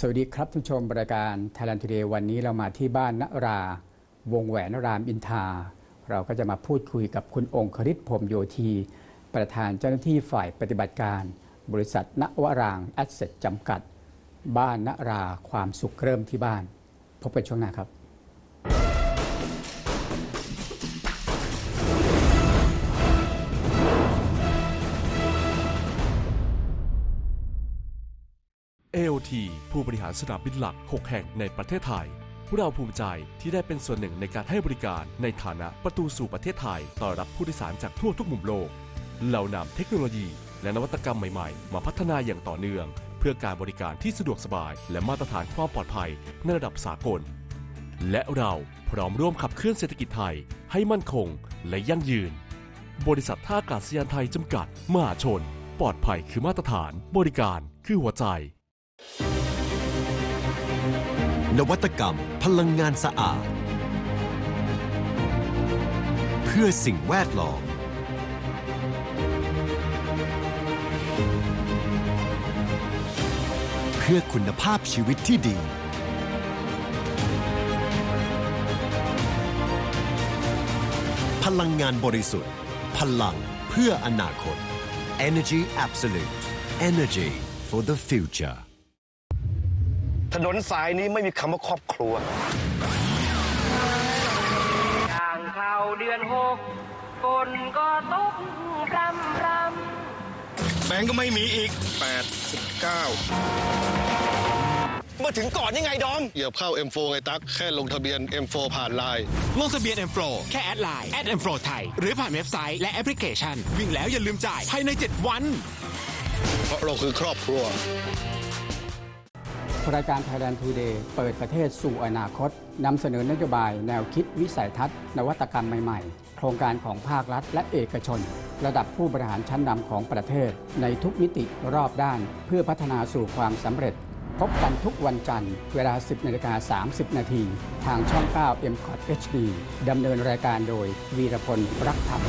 สวัสดีครับท่านชมรายการ Thailand Today วันนี้เรามาที่บ้านนรา วงแหวนรามอินทา เราก็จะมาพูดคุยกับคุณองคริตพรมโยธี ประธานเจ้าหน้าที่ฝ่ายปฏิบัติการ บริษัทนวรางแอสเซทจำกัด บ้านนราความสุขเริ่มที่บ้าน พบกันช่วงหน้าครับ ผู้บริหารสนามบินหลัก 6 แห่งในประเทศไทยเราภูมิใจที่ได้เป็นส่วนหนึ่งในการให้บริการในฐานะประตูสู่ประเทศไทยต้อนรับผู้โดยสารจากทั่วทุกมุมโลก เรานำเทคโนโลยี และนวัตกรรมใหม่ๆ มาพัฒนาอย่างต่อเนื่อง เพื่อการบริการที่สะดวกสบาย และมาตรฐานความปลอดภัยในระดับสากล และเราพร้อมร่วมขับเคลื่อนเศรษฐกิจไทยให้มั่นคงและยั่งยืน บริษัทท่าอากาศยานไทยจำกัด มหาชน ปลอดภัยคือมาตรฐาน บริการคือหัวใจ นวัตกรรม พลังงานสะอาด เพื่อสิ่งแวดล้อม เพื่อคุณภาพชีวิตที่ดี พลังงานบริสุทธิ์ พลังเพื่ออนาคต Energy Absolute Energy for the future ถนนสายนี้ไม่มีคำว่าครอบครัว ทางเข้าเดือนหกฝนก็ตกพรำพรำแบงก์ก็ไม่มีอีก8 9มาถึงก่อนยังไงดอมเหยียบเข้า M4 ไงตั๊กแค่ลงทะเบียน M4 ผ่านไลน์ ลงทะเบียน M Pro แค่แอดไลน์แอด M Pro ไทย หรือผ่านเว็บไซต์และแอปพลิเคชัน วิ่งแล้วอย่าลืมจ่ายภายใน 7 วัน เพราะเราคือครอบครัว รายการ Thailand Today เปิดประเทศสู่อนาคตนำเสนอนโยบายแนวคิดวิสัยทัศน์ นวัตกรรมใหม่ๆ โครงการของภาครัฐและเอกชน ระดับผู้บริหารชั้นนำของประเทศ ในทุกมิติรอบด้าน เพื่อพัฒนาสู่ความสำเร็จ พบกันทุกวันจันทร์ เวลา 10นาฬิกา30 นาที ทางช่อง 9 m c o t HD ดำเนินรายการโดยวีรพลรักธรรม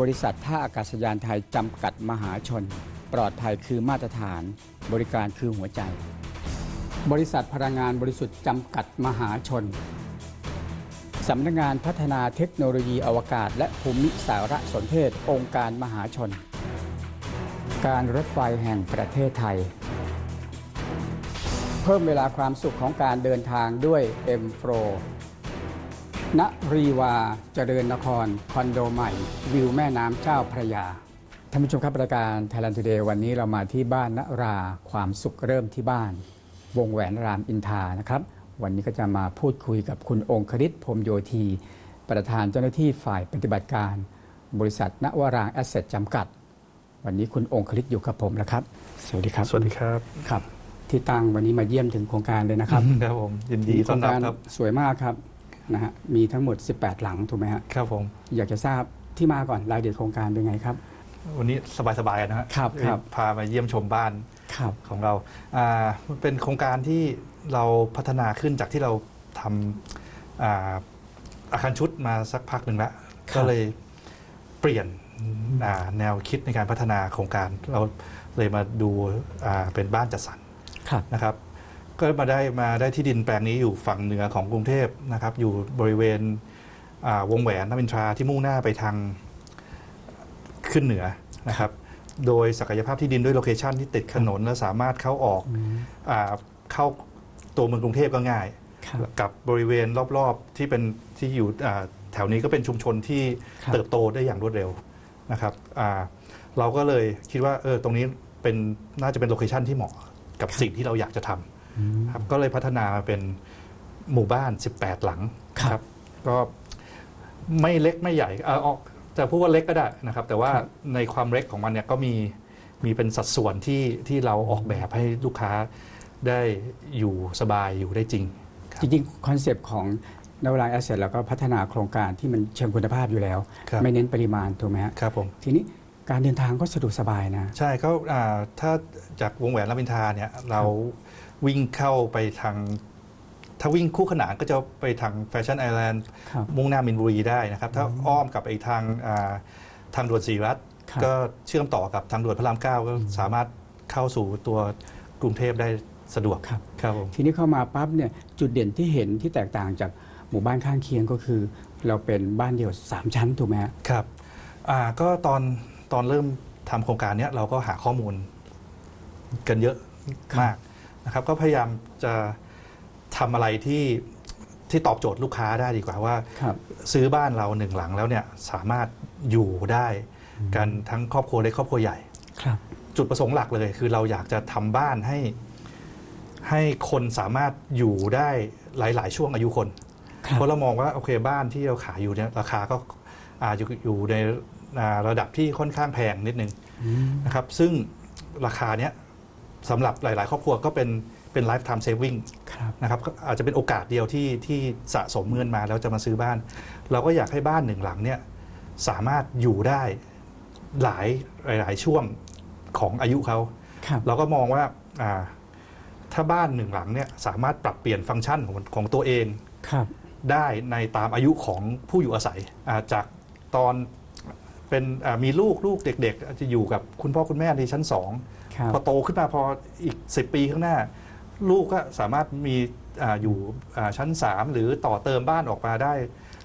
บริษัทท่าอากาศยานไทยจำกัดมหาชน ปลอดภัยคือมาตรฐาน บริการคือหัวใจ บริษัทพลังงานบริสุทธิ์จำกัดมหาชน สำนักงานพัฒนาเทคโนโลยีอวกาศ และภูมิสารสนเทศองค์การมหาชน การรถไฟแห่งประเทศไทย เพิ่มเวลาความสุขของการเดินทางด้วย M Pro ณรีวาเจริญนคร คอนโดใหม่ วิวแม่น้ำเจ้าพระยา ท่านผู้ชมครับรายการ Thailand Today วันนี้เรามาที่บ้านนราความสุขเริ่มที่บ้าน วงแหวนรามอินทรานะครับ วันนี้ก็จะมาพูดคุยกับคุณองคริตพรหมโยธี ประธานเจ้าหน้าที่ฝ่ายปฏิบัติการ บริษัทนวรางแอสเซทจำกัด วันนี้คุณองคริตอยู่กับผมแล้วครับ สวัสดีครับสวัสดีครับครับ ที่ตั้งวันนี้มาเยี่ยมถึงโครงการเลยนะครับครับผมยินดีต้อนรับครับโคงกาสวยมากครับ นะฮะมีทั้งหมด 18 หลังถูกไหมฮะครับผม อยากจะทราบที่มาก่อนรายละเอียดโครงการเป็นไงครับ วันนี้สบายๆกันนะฮะครับครับ พามาเยี่ยมชมบ้านครับของเราอ่ามันเป็นโครงการที่เราพัฒนาขึ้นจากที่เราทำอ่าอาคารชุดมาสักพักหนึ่งแล้วครับ ก็เลยเปลี่ยนอ่าแนวคิดในการพัฒนาโครงการ เราเลยมาดูอ่าเป็นบ้านจัดสรร ครับนะครับ ก็มาได้มาได้ที่ดินแปลงนี้อยู่ฝั่งเหนือของกรุงเทพนะครับ อยู่บริเวณอ่าวงแหวนน้ำอินทราที่มุ่งหน้าไปทางขึ้นเหนือนะครับ โดยศักยภาพที่ดินด้วยโลเคชันที่ติดถนนและสามารถเข้าออกอาเข้าตัวเมืองกรุงเทพก็ง่ายครับกับบริเวณรอบๆที่เป็นที่อยู่อ่าแถวนี้ก็เป็นชุมชนที่ครับเติบโตได้อย่างรวดเร็วนะครับอ่าเราก็เลยคิดว่าเออตรงนี้เป็นน่าจะเป็นโลเคชันที่เหมาะกับสิ่งที่เราอยากจะทำ ครับก็เลยพัฒนามาเป็นหมู่บ้าน 18 หลังครับ ก็ไม่เล็กไม่ใหญ่เออออกจะพูดว่าเล็กก็ได้นะครับ แต่ว่าครับในความเล็กของมันเนี่ยก็มีมีเป็นสัดส่วนที่ที่เราออกแบบให้ลูกค้าได้อยู่สบายอยู่ได้จริงครับจริงๆคอนเซปต์ของนวรายแอสเซทแล้วก็พัฒนาโครงการที่มันเชิงคุณภาพอยู่แล้วครับไม่เน้นปริมาณถูกไหมฮะครับผมทีนี้การเดินทางก็สะดวกสบายนะ ใช่เขาอ่าถ้าจากวงแหวนรามอินทราเนี่ยเรา วิ่งเข้าไปทาง ถ้าวิ่งคู่ขนานก็จะไปทางแฟชั่นไอแลนด์ครับมุ่งหน้ามินบุรีได้นะครับ ถ้าอ้อมกลับไปทางอ่าทางด่วนศรีรัตน์ครับ ก็เชื่อมต่อกับทางด่วนพระรามเก้าก็สามารถเข้าสู่ตัวกรุงเทพได้สะดวกครับ ครับผม ทีนี้เข้ามาปั๊บเนี่ยจุดเด่นที่เห็นที่แตกต่างจากหมู่บ้านข้างเคียงก็คือ เราเป็นบ้านเดี่ยว 3 ชั้นถูกไหมฮะ ครับอ่าก็ตอนตอนเริ่มทำโครงการเนี้ยเราก็หาข้อมูลกันเยอะมาก นะครับก็พยายามจะทำอะไรที่ที่ตอบโจทย์ลูกค้าได้ดีกว่าว่า ครับ ซื้อบ้านเราหนึ่งหลังแล้วเนี่ยสามารถอยู่ได้กันทั้งครอบครัวเล็กครอบครัวใหญ่ ครับ จุดประสงค์หลักเลย คือเราอยากจะทำบ้านให้ ให้คนสามารถอยู่ได้หลาย ๆ ช่วงอายุคน ครับ เพราะเรามองว่าโอเคบ้านที่เราขายอยู่เนี่ยราคาก็อาอยู่อยู่ในอ่าระดับที่ค่อนข้างแพงนิดนึงนะครับ ซึ่งราคาเนี้ย สำหรับหลาย ๆ ครอบครัวก็เป็นเป็น lifetime saving ครับ นะครับก็อาจจะเป็นโอกาสเดียวที่ที่สะสมเงินมาแล้วจะมาซื้อบ้าน เราก็อยากให้บ้านหนึ่งหลังเนี่ยสามารถอยู่ได้หลายหลาย ๆ ช่วงของอายุเขา ครับ เราก็มองว่าอ่าถ้าบ้านหนึ่งหลังเนี่ยสามารถปรับเปลี่ยนฟังก์ชันของของตัวเอง ครับ ได้ในตามอายุของผู้อยู่อาศัยอ่าจากตอนเป็นอ่ามีลูกลูกเด็ก ๆ อาจจะอยู่กับคุณพ่อคุณแม่ในชั้นสองครับ พอโตขึ้นมาพออีก 10 ปีข้างหน้า ลูกก็สามารถมีอาอยู่อ่าชั้น 3 หรือต่อเติมบ้านออกมาได้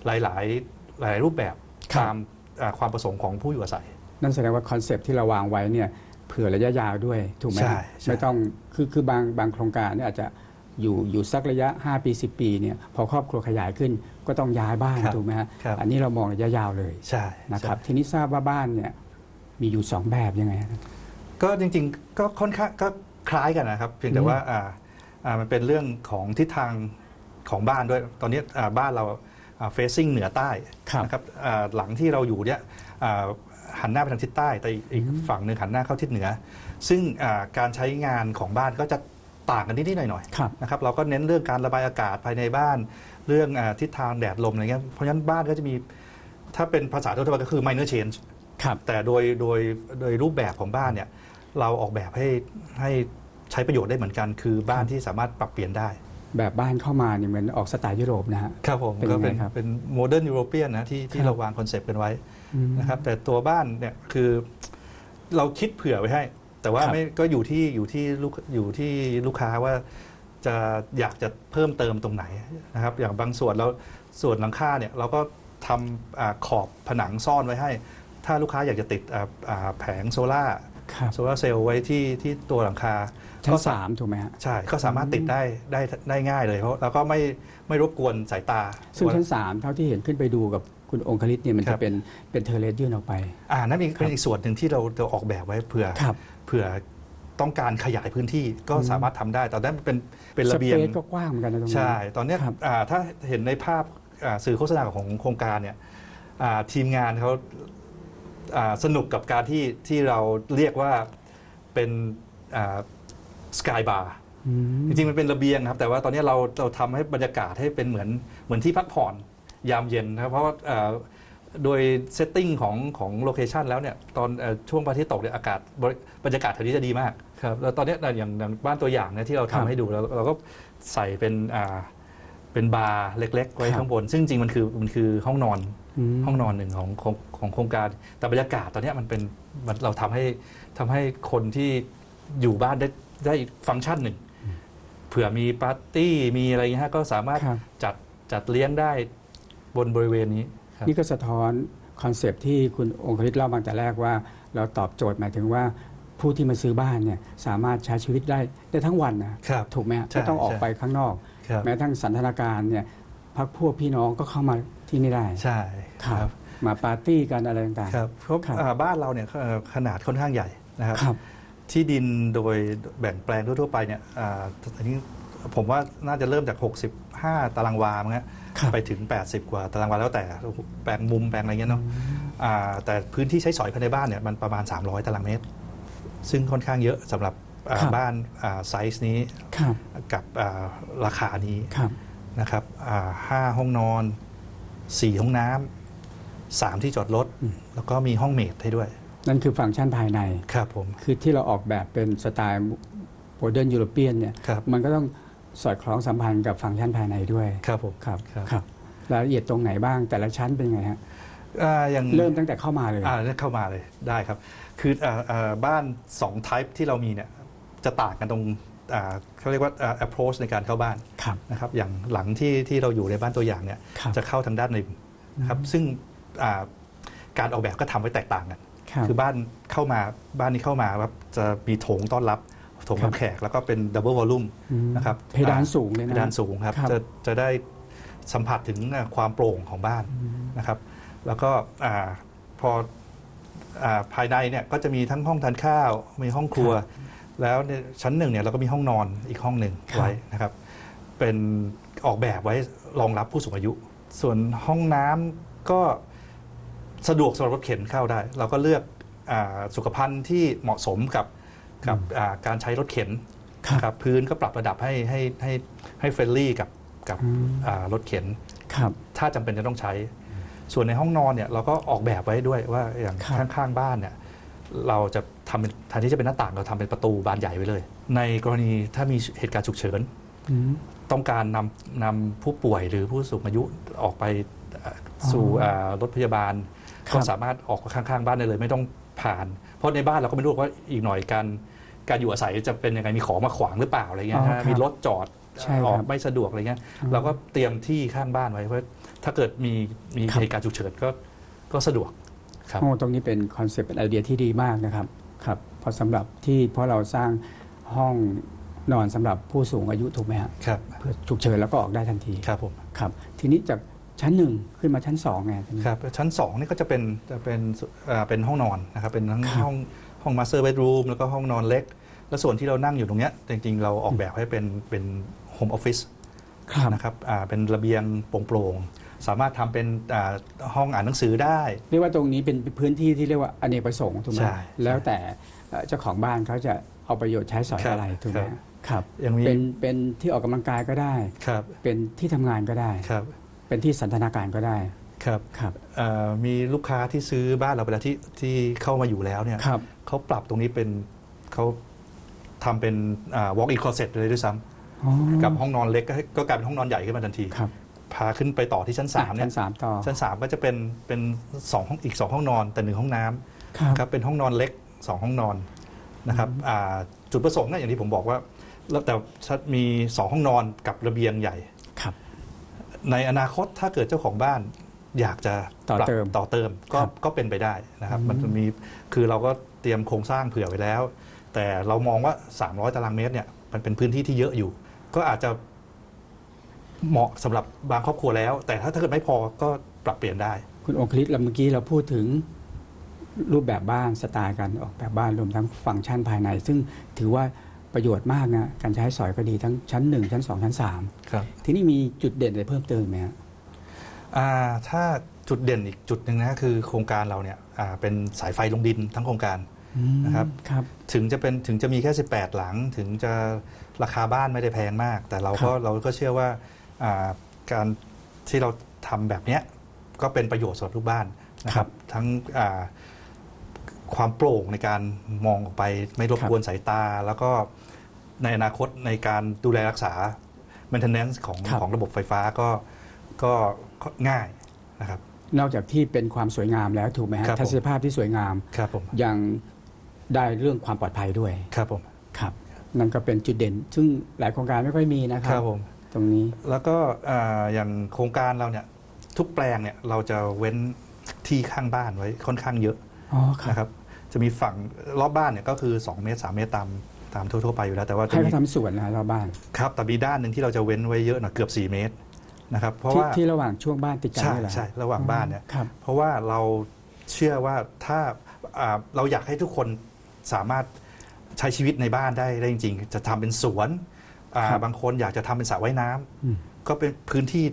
หลาย ๆ หลายรูปแบบครับ ตามอ่าความประสงค์ของผู้อยู่อาศัย นั่นแสดงว่าคอนเซปต์ที่เราวางไว้เนี่ยเผื่อระยะยาวด้วยถูกไหมใช่ฮะใช่ ไม่ต้องคือคือบางบางโครงการเนี่ยอาจจะอยู่อยู่สักระยะ 5 ปี 10 ปีเนี่ยพอครอบครัวขยายขึ้นก็ต้องย้ายบ้านถูกไหมฮะครับ อันนี้เรามองระยะยาวเลยใช่นะครับใช่ทีนี้ทราบว่าบ้านเนี่ยมีอยู่ 2 แบบยังไงฮะ ก็จริงๆก็ค่อนข้างก็คล้ายกันนะครับ เพียงแต่อืมว่าอ่าอ่ามันเป็นเรื่องของทิศทางของบ้านด้วย ตอนนี้อ่าบ้านเราเฟซซิ่งเหนือใต้ครับนะครับอ่าหลังที่เราอยู่เนี่ยอ่าหันหน้าไปทางทิศใต้ แต่อีกอีกฝั่งหนึ่งหันหน้าเข้าทิศเหนือ ซึ่งอ่าการใช้งานของบ้านก็จะต่างกันนิดๆหน่อยครับ ๆนะครับเราก็เน้นเรื่องการระบายอากาศภายในบ้าน เรื่องอาทิศทางแดดลมอะไรเงี้ยเพราะฉะนั้นบ้านก็จะมีถ้าเป็นภาษาทั่วไปก็คือ minor change ครับ แต่โดยโดยโดยรูปแบบของบ้านเนี่ย เราออกแบบให้ให้ใช้ประโยชน์ได้เหมือนกัน คือบ้านที่สามารถปรับเปลี่ยนได้ แบบบ้านเข้ามาเนี่ยเหมือนออกสไตล์ยุโรปนะฮะครับผมเป็นก็ยังไงเป็นครับเป็นโมเดิร์นยุโรเปียนนะที่ที่ครับเราวางคอนเซปต์กันไว้อืมนะครับแต่ตัวบ้านเนี่ยคือเราคิดเผื่อไว้ให้ แต่ว่าครับไม่ก็อยู่ที่อยู่ที่ลูกอยู่ที่ลูกค้าว่าจะอยากจะเพิ่มเติมตรงไหนนะครับอย่างบางส่วนเราส่วนหลังคาเนี่ยเราก็ทำอาขอบผนังซ่อนไว้ให้ ถ้าลูกค้าอยากจะติดอ่าอ่าแผงโซล่า ครับ โซลาร์เซลล์ไว้ที่ที่ตัวหลังคาชั้ก็นสามถูกไหมฮะ ใช่ก็สามารถติดได้ได้ได้ง่ายเลยเพราะแล้วก็ไม่ไม่รบกวนสายตา ซึ่งชั้นสามเท่าที่เห็นขึ้นไปดูกับคุณองคลิตเนี่ยมันครัจะบเป็นเป็นเทอร์เลสยื่นออกไปอ่านั่นอีกครับเป็นอีกส่วนหนึ่งที่เราเราออกแบบไว้เผื่อครับเผื่อต้องการขยายพื้นที่ก็สามารถทำได้แต่นั้นเป็นเป็นระเบียงสปซก็กว้างเหมือนกันนะตรงนี้ใช่ ตอนเนี้ยครับอ่าถ้าเห็นในภาพอ่าสื่อโฆษณาของโครงการเนี่ยอ่าทีมงานเขาอ่า สนุกกับการที่ที่เราเรียกว่าเป็นสกายบาร์อืมจริงๆ มันเป็นระเบียงครับ แต่ว่าตอนนี้เราเราทำให้บรรยากาศให้เป็นเหมือนเหมือนที่พักผ่อนยามเย็นนะครับเพราะว่าเอ่อโดยเซตติ้งของของโลเคชันแล้วเนี่ยตอนเอ่อช่วงพระอาทิตย์ตกเนี่ยอากาศบริบรรยากาศแถวนี้จะดีมากครับแล้วตอนเนี้ยอย่างอย่างบ้านตัวอย่างเนี่ยที่เราครัทำบให้ดูเราเราก็ใส่เป็นอ่าเป็นบาร์เล็ก ๆ ไว้ครับข้างบน ซึ่งจริงๆมันคือมันคือห้องนอนม ห้องนอนหนึ่งของของของโครงการ แต่บรรยากาศตอนเนี้ยมันเป็นมันเราทำให้ทำให้คนที่อยู่บ้านได้ได้อีกฟังก์ชันหนึ่งเผื่อมีปาร์ตี้มีอะไรอย่างเงี้ยฮะก็สามารถครับจัดจัดเลี้ยงได้บนบริเวณนี้ครับนี่ก็สะท้อนคอนเซปต์ที่คุณองคลิตเล่ามาแต่แรกว่า เราตอบโจทย์หมายถึงว่าผู้ที่มาซื้อบ้านเนี่ยสามารถใช้ชีวิตได้ได้ทั้งวันนะครับถูกไหมฮะใช่ไม่ต้องออกใช่ไปข้างนอกครับแม้ทั้งสันทนาการเนี่ยพักพวกพี่น้องก็เข้ามา ที่ที่นี่ได้ใช่ครับมาปาร์ตี้กันอะไรต่างๆครับเพราะครับอ่าบ้านเราเนี่ยเอ่อขนาดค่อนข้างใหญ่นะครับครับ ที่ดินโดยแบ่งแปลงทั่วๆไปเนี่ยอ่าอันนี้ผมว่าน่าจะเริ่มจาก 65 ตารางวามั้งฮะครับไปถึง 80 กว่าตารางวาแล้วแต่แปลงมุมแปลงอะไรเงี้ยเนาะอ่าแต่พื้นที่ใช้สอยภายในบ้านเนี่ยมันประมาณ 300 ตารางเมตร ซึ่งค่อนข้างเยอะสำหรับอ่าครับบ้านอ่าไซส์นี้ครับกับอ่าราคานี้ครับนะครับอ่าห้าห้องนอน 4ห้องน้ำสามที่จอดรถแล้วก็มีห้องเมดให้ด้วย นั่นคือฟังก์ชันภายใน ครับผม คือที่เราออกแบบเป็นสไตล์โมเดิร์นยุโรเปียนเนี่ย ครับ มันก็ต้องสอดคล้องสัมพันธ์กับฟังก์ชันภายในด้วย ครับผม ครับ ครับครับรายละเอียดตรงไหนบ้างแต่ละชั้นเป็นไงฮะอ่าอย่างเริ่มตั้งแต่เข้ามาเลย อ่าเริ่มเข้ามาเลยได้ครับ คืออ่าอ่าบ้าน2 type ที่เรามีเนี่ยจะต่างกันตรงอ่า เขาเรียกว่าอ่า approach ในการเข้าบ้านครับนะครับอย่างหลังที่ที่เราอยู่ในบ้านตัวอย่างเนี่ยครับจะเข้าทางด้านในนะครับซึ่งอ่าการออกแบบก็ทำไว้แตกต่างกันครับคือบ้านเข้ามาบ้านนี้เข้ามาครับจะมีโถงต้อนรับโถงครัรับบแขกแล้วก็เป็นดับเบิลวอลลุ่มอืมนะครับเพดานสูงเลยนะเพดานสูงครับครับจะจะได้สัมผัสถึงความโปร่งของบ้านนะครับ แล้วก็อาพออาภายในเนี่ยก็จะมีทั้งห้องทานข้าวมีห้องครัว แล้วในชั้นหนึ่งเนี่ยเราก็มีห้องนอนอีกห้องหนึ่งครับไว้นะครับ เป็นออกแบบไว้รองรับผู้สูงอายุ ส่วนห้องน้ำก็สะดวกสำหรับรถเข็นเข้าได้ เราก็เลือกอาสุขภัณฑ์ที่เหมาะสมกับกับอ่าการใช้รถเข็นครับ นะครับพื้นก็ปรับระดับให้ให้ให้ให้เฟรนลี่กับกับอืมอ่ารถเข็น ครับ ถ้าจำเป็นจะต้องใช้ ส่วนในห้องนอนเนี่ยเราก็ออกแบบไว้ด้วยว่าอย่างครับ ข้างๆบ้านเนี่ยเราจะ ทำเป็นแทนที่จะเป็นหน้าต่างเราทำเป็นประตูบานใหญ่ไว้เลย ในกรณีถ้ามีเหตุการณ์ฉุกเฉินอืมต้องการนำนำผู้ป่วยหรือผู้สูงอายุออกไปเอ่อสู่อ๋ออ่ารถพยาบาลครับก็สามารถออกข้างๆ บ้านได้เลย ไม่ต้องผ่าน เพราะในบ้านเราก็ไม่รู้ว่าอีกหน่อยการการอยู่อาศัยจะเป็นยังไงมีของมาขวางหรือเปล่าอะไรเงี้ยอ๋อนะครับมีรถจอดใช่ครับออกไม่สะดวกอะไรเงี้ยอืมเราก็เตรียมที่ข้างบ้านไว้เพื่อถ้าเกิดมีมีครับเหตุการณ์ฉุกเฉินก็ก็สะดวกครับโอ้ตรงนี้เป็นคอนเซปต์เป็นไอเดียที่ดีมากนะครับ ครับเพราะสำหรับที่เพราะเราสร้างห้องนอนสำหรับผู้สูงอายุถูกไหมฮะครับเพื่อฉุกเฉินแล้วก็ออกได้ทันทีครับผมครับ ทีนี้จากชั้นหนึ่งขึ้นมาชั้นสองไงทีนี้ครับชั้น2นี่ก็จะเป็นจะเป็นอ่าเป็นห้องนอนนะครับเป็นทั้งครับห้องห้องมาสเตอร์เบดรูมแล้วก็ห้องนอนเล็ก แล้วส่วนที่เรานั่งอยู่ตรงเนี้ยจริงๆ เราออกแบบให้เป็นเป็นโฮมออฟฟิศครับนะครับอ่าเป็นระเบียงโปร่งๆ สามารถทำเป็นอ่าห้องอ่านหนังสือได้ เรียกว่าตรงนี้เป็นพื้นที่ที่เรียกว่าอเนกประสงค์ถูกไหมใช่แล้วแต่เอ่อเจ้าของบ้านเขาจะเอาประโยชน์ใช้สอยครับอะไรถูกไหมครับครับยังมีเป็นเป็นที่ออกกำลังกายก็ได้ครับเป็นที่ทำงานก็ได้ครับเป็นที่สันทนาการก็ได้ครับครับอ่ามีลูกค้าที่ซื้อบ้านเราไปแล้วที่ที่เข้ามาอยู่แล้วเนี่ยครับเขาปรับตรงนี้เป็นเขาทำเป็นอ่า walk in closet เลยด้วยซ้อ๋อำกับห้องนอนเล็กก็ให้ก็กลายเป็นห้องนอนใหญ่ขึ้นมาทันทีครับ พาขึ้นไปต่อที่ชั้น3เนี่ชั้ยนสามต่อ ชั้น3ก็จะเป็นเป็นสองห้องอีก 2 ห้องนอน แต่หนึ่งห้องน้ำครับครับเป็นห้องนอนเล็ก 2 ห้องนอนนะครับอ่าจุดประสงค์เนี่ยอย่างที่ผมบอกว่าแล้วแต่มี 2 ห้องนอนกับระเบียงใหญ่ ครับ ในอนาคตถ้าเกิดเจ้าของบ้านอยากจะต่อปรับเติมต่อเติมก็ครับก็เป็นไปได้นะครับอืมมันจะมีคือเราก็เตรียมโครงสร้างเผื่อไว้แล้ว แต่เรามองว่า 300 ตารางเมตรเนี่ยมันเป็นพื้นที่ที่เยอะอยู่ ก็อาจจะ เหมาะสำหรับบางครอบครัวแล้ว แต่ถ้าถ้าเกิดไม่พอก็ปรับเปลี่ยนได้ คุณองคลิตแล้วเมื่อกี้เราพูดถึงรูปแบบบ้านสไตล์การออกแบบบ้านรวมทั้งฟังก์ชันภายใน ซึ่งถือว่าประโยชน์มากนะการใช้สอยก็ดีทั้งชั้น 1 ชั้น 2 ชั้นครับ3ที่นี่มีจุดเด่นอะไรเพิ่มเติมไหมฮะอ่าถ้าจุดเด่นอีกจุดหนึ่งนะคือโครงการเราเนี่ยอ่าเป็นสายไฟลงดินทั้งโครงการอืมนะครับครับถึงจะเป็นถึงจะมีแค่ 18 หลัง ถึงจะราคาบ้านไม่ได้แพงมาก แต่เราก็ครับเราก็เชื่อว่าอ่า การที่เราทำแบบเนี้ยก็เป็นประโยชน์สำหรับลูกบ้านนะครับ ทั้งอ่าความโปร่งในการมองออกไปไม่รบครับกวนสายตา แล้วก็ในอนาคตในการดูแลรักษา maintenance ของครับของระบบไฟฟ้าก็ก็ก็ง่ายนะครับ นอกจากที่เป็นความสวยงามแล้วถูกไหมฮะครับผมทัศนียภาพที่สวยงามครับผมยังได้เรื่องความปลอดภัยด้วยครับผมครับ นั่นก็เป็นจุดเด่น ซึ่งหลายโครงการไม่ค่อยมีนะคครัรับบผม ตรงนี้ แล้วก็อ่าอย่างโครงการเราเนี่ยทุกแปลงเนี่ยเราจะเว้นที่ข้างบ้านไว้ค่อนข้างเยอะอ๋อครับนะครับ จะมีฝั่งรอบบ้านเนี่ยก็คือ 2 เมตร 3 เมตรตามตามทั่วๆไปอยู่แล้วแต่ว่าจะให้มีเขาทำสวนนะรอบบ้านครับแต่มีด้านหนึ่งที่เราจะเว้นไว้เยอะหน่อยเกือบ 4 เมตรนะครับเพราะที่ว่า ที่ระหว่างช่วงบ้านติดกันใช่นี่แหละใช่ระหว่างบ้านเนี่ย ครับ เพราะว่าเราเชื่อว่าถ้าอ่าเราอยากให้ทุกคนสามารถใช้ชีวิตในบ้านได้ได้จริง ๆ จะทำเป็นสวน อ่าครับบางคนอยากจะทำเป็นสระว่ายน้ำอืมก็เป็นพื้นที่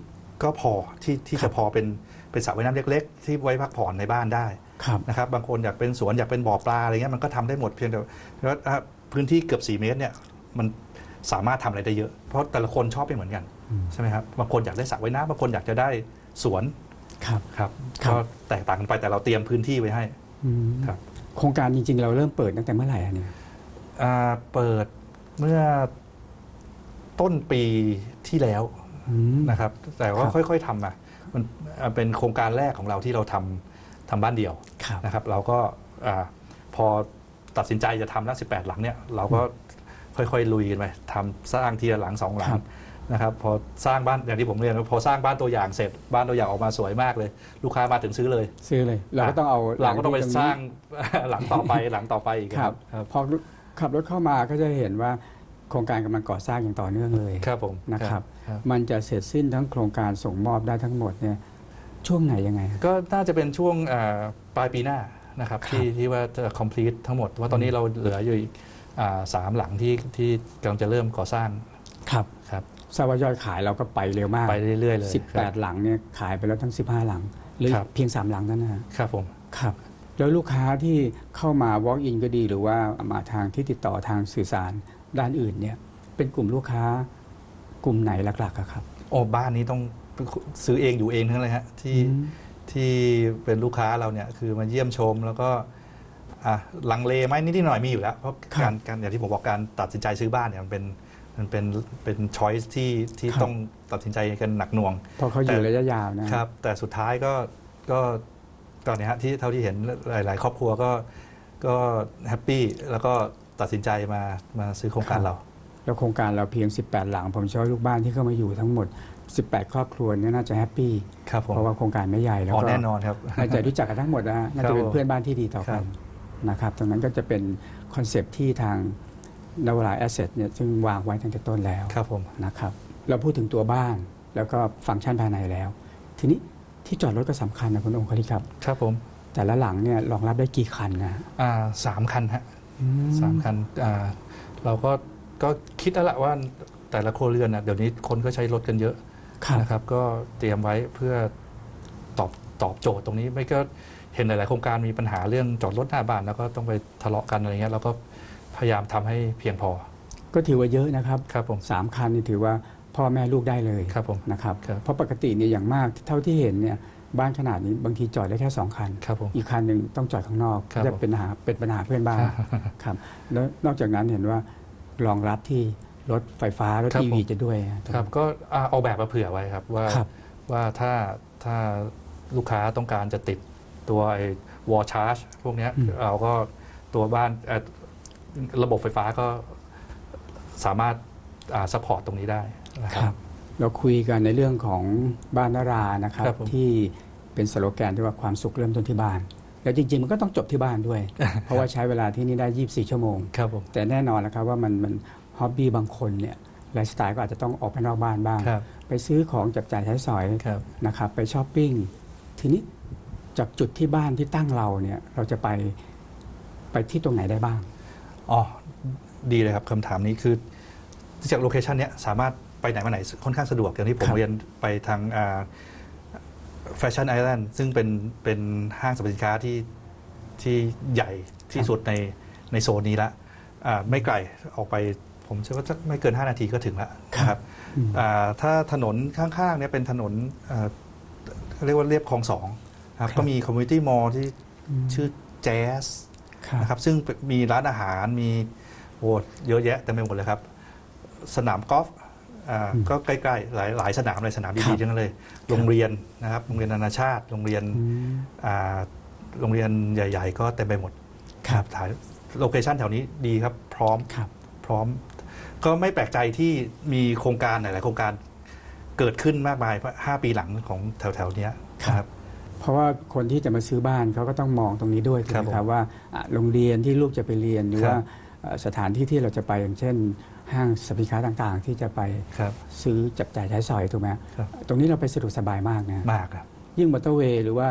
ก็พอที่ที่ครัจะบพอเป็นเป็นสระว่ายน้ำเล็ก ๆ ที่ไว้พักผ่อนในบ้านได้ครับนะครับบางคนอยากเป็นสวนอยากเป็นบ่อปลาอะไรเงี้ยมันก็ทำได้หมดเพียงแต่ว่าถ้าพื้นที่เกือบ 4 เมตรเนี่ยมันสามารถทำอะไรได้เยอะ เพราะแต่ละคนชอบไม่เหมือนกันอืมใช่ไหมครับบางคนอยากได้สระว่ายน้ำบางคนอยากจะได้สวนครับครับครับก็แตกต่างกันไปแต่เราเตรียมพื้นที่ไว้ให้อืมครับโครงการจริงๆ เราเริ่มเปิดตั้งแต่เมื่อไหร่อะเนี่ยอ่าเปิดเมื่อ ต้นปีที่แล้วอืมนะครับ แต่ว่าครับค่อยๆทำมามันอ่าเป็นโครงการแรกของเราที่เราทำทำบ้านเดี่ยวครับนะครับ เราก็อาพอตัดสินใจจะทำแล้ว18 หลังเนี่ย เราก็ค่อยๆลุยกันไปทำสร้างทีละหลังสองหลังครับนะครับพอสร้างบ้านอย่างที่ผมเรียนพอสร้างบ้านตัวอย่างเสร็จบ้านตัวอย่างออกมาสวยมากเลย ลูกค้ามาถึงซื้อเลย ซื้อเลย เราก็ต้องเอาเราก็ต้องไปหลัสร้างนี้หลังต่อไปหลังต่อไปอีกครับครับ พอขับรถเข้ามาก็จะเห็นว่า โครงการกำลังก่อสร้างอย่างต่อเนื่องเลยครับผมนะครับครับ มันจะเสร็จสิ้นทั้งโครงการส่งมอบได้ทั้งหมดเนี่ยช่วงไหนยังไงฮะก็น่าจะเป็นช่วงอ่าปลายปีหน้านะครับครับที่ที่ว่าจะ complete ทั้งหมด ว่าตอนนี้เราเหลืออยู่อีกอ่าสามหลังที่ที่กำลังจะเริ่มก่อสร้างครับครับทราบว่ายอดขายเราก็ไปเร็วมากไปเรื่อยๆเลย18 หลังเนี่ยขายไปแล้วทั้ง 15 หลังเหรือครับเพียง 3 หลังเท่านั้นนะฮะครับผมครับ แล้วลูกค้าที่เข้ามา walk in ก็ดีหรือว่ามาทางที่ติดต่อทางสื่อสาร ด้านอื่นเนี่ยเป็นกลุ่มลูกค้ากลุ่มไหนหลักๆอะครับ โอ้บ้านนี้ต้องซื้อเองอยู่เองทั้งนั้นเลยฮะที่อืมที่เป็นลูกค้าเราเนี่ยคือมาเยี่ยมชมแล้วก็อะลังเลไหมนิดๆหน่อยๆมีอยู่แล้ว เพราะครับการการอย่างที่ผมบอกการตัดสินใจซื้อบ้านเนี่ยมันเป็นมันเป็นเป็นช้อยส์ที่ที่ครับต้องตัดสินใจกันหนักหน่วงเพราะเขาอยู่ระยะยาวนะครับ แต่สุดท้ายก็ก็ตอนนี้ฮะที่เท่าที่เห็นหลาย ๆ ครอบครัวก็ก็แฮปปี้แล้วก็ ตัดสินใจมามาซื้อโครงการเรา แล้วโครงการเราเพียง 18 หลัง ผมเชื่อว่าลูกบ้านที่เข้ามาอยู่ทั้งหมด 18 ครอบครัวเนี่ยน่าจะแฮปปี้ครับผมเพราะว่าโครงการไม่ใหญ่แล้วอ๋อก็แน่นอนครับน่าจะรู้จักกันทั้งหมดนะฮะน่าจะเป็นผมเพื่อนบ้านที่ดีต่อครักันบนะครับตรงนั้นก็จะเป็นคอนเซปต์ที่ทางนวราแอสเซทเนี่ยซึ่งวางไว้ตั้งแต่ต้นแล้ว ครับผม นะครับเราพูดถึงตัวบ้านแล้วก็ฟังก์ชันภายในแล้ว ทีนี้ที่จอดรถก็สำคัญนะคุณองค์คลิครับ ครับผมแต่ละหลังเนี่ยรองรับได้กี่คันนะอ่าสามคันฮะ สามคันอ่าเราก็ก็คิดแล้วละว่าแต่ละครัวเรือนนะเดี๋ยวนี้คนก็ใช้รถกันเยอะครับนะครับ ก็เตรียมไว้เพื่อตอบตอบโจทย์ตรงนี้ไม่ก็เห็นหลาย ๆ โครงการมีปัญหาเรื่องจอดรถหน้าบ้านแล้วก็ต้องไปทะเลาะกันอะไรเงี้ยเราก็พยายามทำให้เพียงพอ ก็ถือว่าเยอะนะครับครับผมสามคันนี่ถือว่าพ่อแม่ลูกได้เลยครับผมนะครับครับเพราะปกติเนี่ยอย่างมากเท่าที่เห็นเนี่ย บ้านขนาดนี้บางทีจอดได้แค่สองคัน ครับผม อีกคันหนึ่งต้องจอดข้างนอกครับจะผมเป็นปัญหาเป็นปัญหาเพื่อนบ้านครับแล้วนอกจากนั้นเห็นว่ารองรับที่รถไฟฟ้ารถครับอีผมวีจะด้วยนะครับก็อ่าเอาแบบมาเผื่อไว้ครับว่าครับว่าถ้าถ้าลูกค้าต้องการจะติดตัวไอ้วอลชาร์จพวกเนี้ยอืม เราก็ตัวบ้านเอ่อระบบไฟฟ้าก็สามารถสปอร์ตตรงนี้ได้นะคครัรับ บ เราคุยกันในเรื่องของบ้านนารานะครับครับผม ที่เป็นสโลแกนที่ว่าความสุขเริ่มต้นที่บ้าน แล้วจริงๆมันก็ต้องจบที่บ้านด้วย เพราะว่าใช้เวลาที่นี่ได้ 24 ชั่วโมง ครับผม แต่แน่นอนแล้วครับว่ามันมันฮ็อบบี้บางคนเนี่ยไลฟ์สไตล์ก็อาจจะต้องออกไปนอกบ้านบ้าง ครับ ไปซื้อของจับจ่ายใช้สอยครับ นะครับไปช้อปปิ้งทีนี้จากจุดที่บ้านที่ตั้งเราเนี่ยเราจะไปไปที่ตรงไหนได้บ้าง อ๋อ ดีเลยครับคำถามนี้คือ จากโลเคชันเนี้ยสามารถ ไปไหนมาไหนค่อนข้างสะดวกอย่างที่ผมครับเรียนไปทางแฟชั่นไอแลนด์ซึ่งเป็นเป็นห้างสรรพสินค้าที่ที่ใหญ่ที่สุดในในโซนนี้ละอ่าไม่ไกลออกไปผมเชื่อว่าสักไม่เกิน 5 นาทีก็ถึงแล้วนะครับอืมอ่าถ้าถนนข้างๆเนี่ยเป็นถนนอ่าเรียกว่าเรียบคลองสองครับครับก็มีคอมมูนิตี้มอลที่มชื่อแจ๊สครับนะครับซึ่งมีร้านอาหารมีโอ้เยอะแยะเต็มไปหมดเลยครับ สนามกอล์ฟ อ่าอืมก็ใกล้ๆหลายหลายสนามเลยสนามครัดีบๆทั้งนั้นเลย โรงเรียนนะครับโรงเรียนนานาชาติ โรงเรียนอืมอ่าโรงเรียนใหญ่ ๆ ก็เต็มไปหมดครับถ่ายโลเคชันแถวนี้ดีครับ พร้อมครับ พร้อม ก็ไม่แปลกใจที่มีโครงการหลายๆโครงการเกิดขึ้นมากมายห้าปีหลังของแถวๆเนี้ยนะครับเพราะว่าคนที่จะมาซื้อบ้านเขาก็ต้องมองตรงนี้ด้วยถูกครับไหมผมครับว่าอะโรงเรียนที่ลูกจะไปเรียนหรือครับว่าเอ่อ สถานที่ที่เราจะไปอย่างเช่น ห้างสรรพสินค้าต่างๆ ที่จะไปครับซื้อจับจ่ายใช้สอยถูกไหมครับตรงนี้เราไปสะดวกสบายมากนะมากครับ ยิ่งมอเตอร์เวย์หรือว่า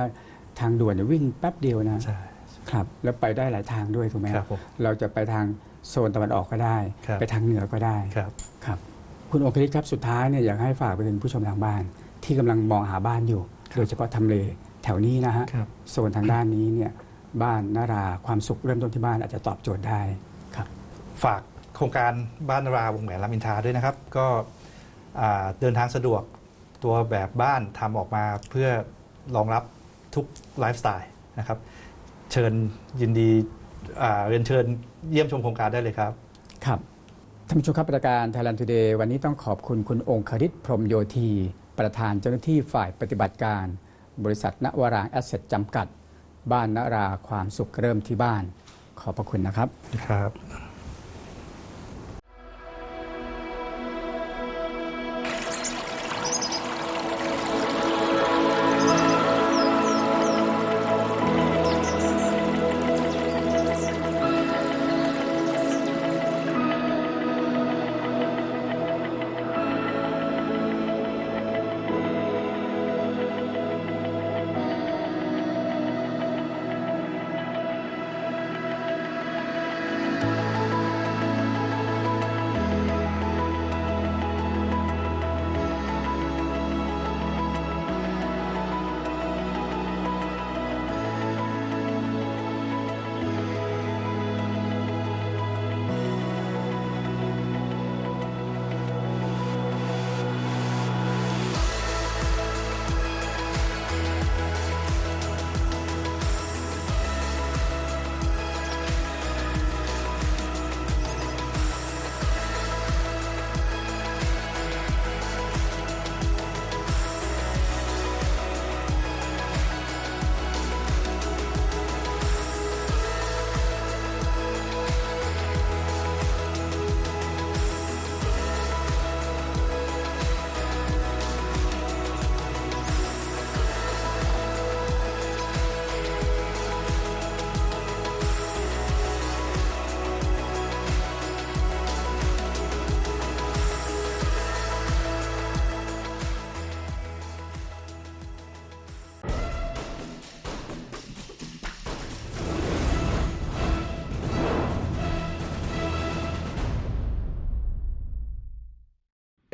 ทางด่วนเนี่ยวิ่งแป๊บเดียวนะใช่ครับแล้วไปได้หลายทางด้วยถูกไหมครับผมเราจะไปทางโซนตะวันออกก็ได้ครับไปทางเหนือก็ได้ครับครับ คุณองคลิตครับสุดท้ายเนี่ยอยากให้ฝากไปถึงผู้ชมทางบ้าน ที่กำลังมองหาบ้านอยู่ โดยเฉพาะทำเลแถวนี้นะฮะครับโซนทางด้านนี้เนี่ยบ้านนาราความสุขเริ่มต้นที่บ้านอาจจะตอบโจทย์ได้ครับ ฝากโครงการบ้านนาราวงแหวนรามอินทราด้วยนะครับ ก็อ่าเดินทางสะดวกตัวแบบบ้านทำออกมาเพื่อรองรับทุกไลฟ์สไตล์นะครับ เชิญยินดีอ่าเรียนเชิญเยี่ยมชมโครงการได้เลยครับ ครับท่านผู้ชมครับรายการ Thailand Today วันนี้ต้องขอบคุณคุณองคริตพรหมโยธี ประธานเจ้าหน้าที่ฝ่ายปฏิบัติการ บริษัทนวรางแอสเซทจำกัด บ้านนราความสุขเริ่มที่บ้าน ขอบพระคุณนะครับครับ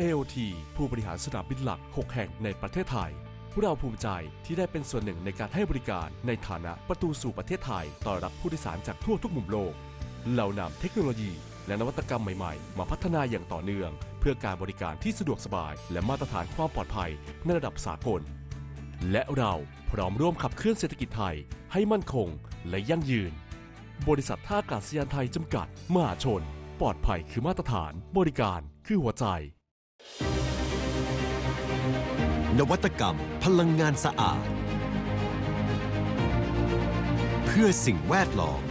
AOT ผู้บริหารสนามบินหลัก 6 แห่งในประเทศไทยเราภูมิใจที่ได้เป็นส่วนหนึ่งในการให้บริการในฐานะประตูสู่ประเทศไทยต้อนรับผู้โดยสารจากทั่วทุกมุมโลก เรานำเทคโนโลยี และนวัตกรรมใหม่ๆ มาพัฒนาอย่างต่อเนื่อง เพื่อการบริการที่สะดวกสบาย และมาตรฐานความปลอดภัยในระดับสากล และเราพร้อมร่วมขับเคลื่อนเศรษฐกิจไทยให้มั่นคงและยั่งยืน บริษัทท่าอากาศยานไทยจำกัด มหาชน ปลอดภัยคือมาตรฐาน บริการคือหัวใจ นวัตกรรม พลังงานสะอาด เพื่อสิ่งแวดล้อม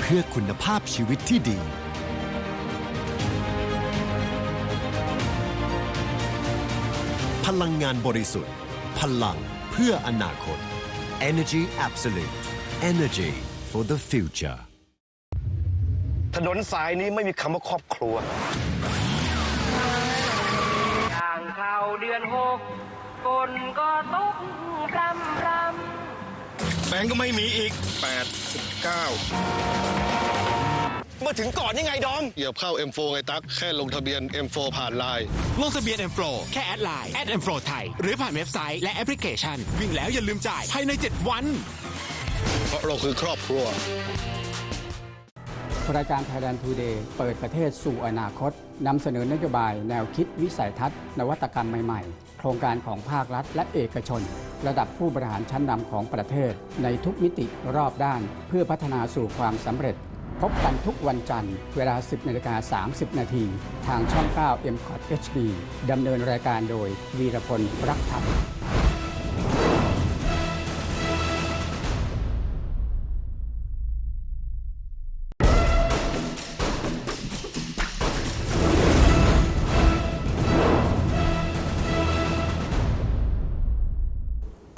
เพื่อคุณภาพชีวิตที่ดี พลังงานบริสุทธิ์ พลังเพื่ออนาคต Energy Absolute Energy for the future ถนนสายนี้ไม่มีคำว่าครอบครัวทางเข้าเดือนหกฝนก็ตกพรำพรำแบงก์ก็ไม่มีอีก8 9มาถึงก่อนยังไงดอมเหยียบเข้า M4 ไงตั๊ก แค่ลงทะเบียน M4 ผ่านไลน์ ลงทะเบียน M Pro แค่แอดไลน์ M Pro ไทย หรือผ่านเว็บไซต์และแอปพลิเคชัน วิ่งแล้วอย่าลืมจ่ายภายใน 7 วัน เพราะเราคือครอบครัว รายการ Thailand Today เปิดประเทศสู่อนาคต นำเสนอนโยบายแนวคิดวิสัยทัศน์ นวัตกรรมใหม่ๆ โครงการของภาครัฐและเอกชน ระดับผู้บริหารชั้นนำของประเทศ ในทุกมิติรอบด้าน เพื่อพัฒนาสู่ความสำเร็จ พบกันทุกวันจันทร์ เวลา 10นาฬิกา30 นาที ทางช่อง 9 m c o t HD ดำเนินรายการโดยวีรพลรักธรรม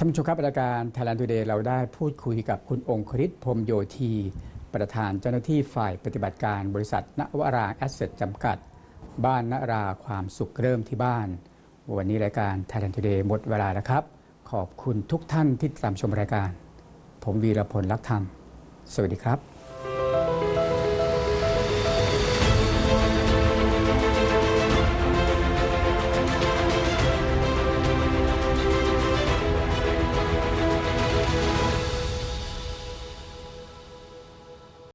ท่านผู้ชมครับรายการ Thailand Today เราได้พูดคุยกับคุณองคฤทธิ์พรมโยธี ประธานเจ้าหน้าที่ฝ่ายปฏิบัติการบริษัทนวราแอสเซทจำกัด บ้านนราความสุขเริ่มที่บ้าน วันนี้รายการ Thailand Today หมดเวลาแล้วครับ ขอบคุณทุกท่านที่ติดตามชมรายการ ผมวีรพลลักธรรม สวัสดีครับ